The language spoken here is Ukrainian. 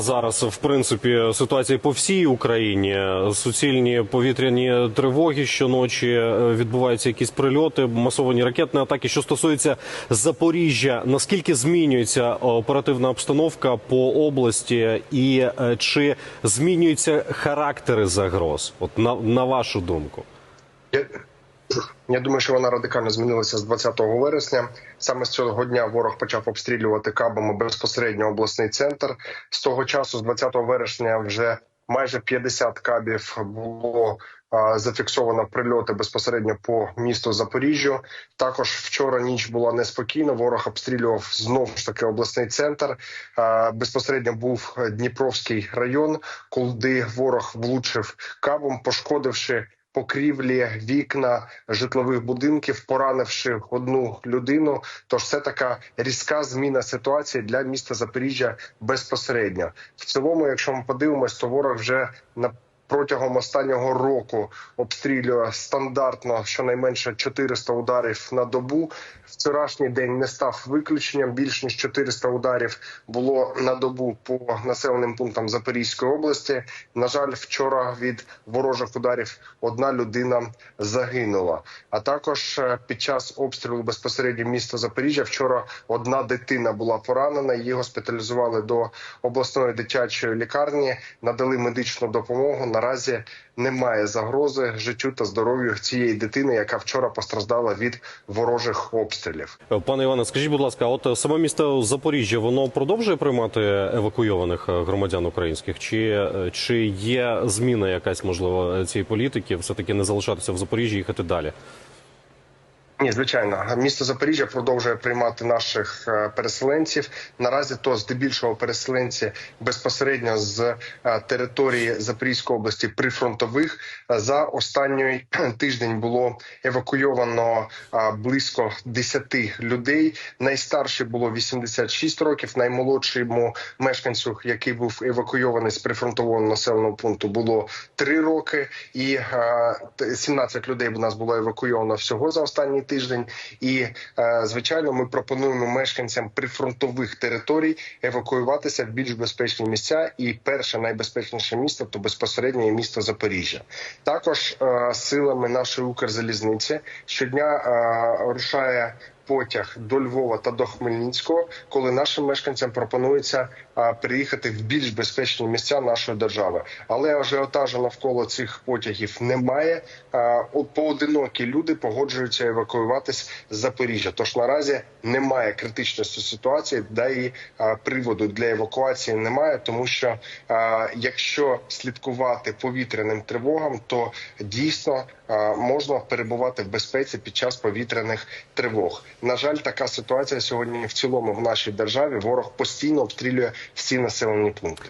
Зараз, в принципі, ситуація по всій Україні. Суцільні повітряні тривоги щоночі е, відбуваються якісь прильоти, масовані ракетні атаки. Що стосується Запоріжжя, наскільки змінюється оперативна обстановка по області, і е, чи змінюються характери загроз? От на, на вашу думку? Я, думаю, що вона радикально змінилася з 20 вересня. Саме з цього дня ворог почав обстрілювати кабами безпосередньо обласний центр. З того часу, з 20 вересня, вже майже 50 кабів було зафіксовано прильоти безпосередньо по місту Запоріжжю. Також вчора ніч була неспокійна. Ворог обстрілював знову ж таки обласний центр. Безпосередньо був Дніпровський район, куди ворог влучив кабом, пошкодивши покрівлі, вікна житлових будинків, поранивши одну людину. Тож це така різка зміна ситуації для міста Запоріжжя безпосередньо. В цілому, якщо ми подивимось, то ворог вже на Протягом останнього року обстрілює стандартно щонайменше 400 ударів на добу. Вчорашній день не став виключенням. Більш ніж 400 ударів було на добу по населеним пунктам Запорізької області. На жаль, вчора від ворожих ударів одна людина загинула. А також е, під час обстрілу безпосередньо міста Запоріжжя вчора одна дитина була поранена. Її госпіталізували до обласної дитячої лікарні, надали медичну допомогу. Наразі немає загрози життю та здоров'ю цієї дитини, яка вчора постраждала від ворожих обстрілів. Пане Іване, скажіть, будь ласка, от саме місто Запоріжжя воно продовжує приймати евакуйованих е, громадян українських? Чи, е, чи є зміна якась можливо цієї політики? Все таки не залишатися в Запоріжжі, їхати далі? Ні, звичайно, місто Запоріжжя продовжує приймати наших е, переселенців. Наразі то здебільшого переселенці безпосередньо з е, території Запорізької області прифронтових. Е, За останній тиждень було евакуйовано близько 10 людей. Найстарший було 86 років. Наймолодшому мешканцю, який був евакуйований з прифронтового населеного пункту, було 3 роки, і е, 17 людей у нас було евакуйовано всього за останній тиждень. І е, звичайно, ми пропонуємо мешканцям прифронтових територій евакуюватися в більш безпечні місця. І перше найбезпечніше місто то безпосередньо є місто Запоріжжя. Також е, силами нашої Укрзалізниці щодня е, рушає. Потяг до Львова та до Хмельницького, коли нашим мешканцям пропонується приїхати в більш безпечні місця нашої держави, але ажіотажу навколо цих потягів немає. Поодинокі люди погоджуються евакуюватись з Запоріжжя. Тож наразі немає критичності ситуації, да і приводу для евакуації немає, тому що якщо слідкувати повітряним тривогам, то дійсно можна перебувати в безпеці під час повітряних тривог. На жаль, така ситуація сьогодні в цілому в нашій державі. Ворог постійно обстрілює всі населені пункти.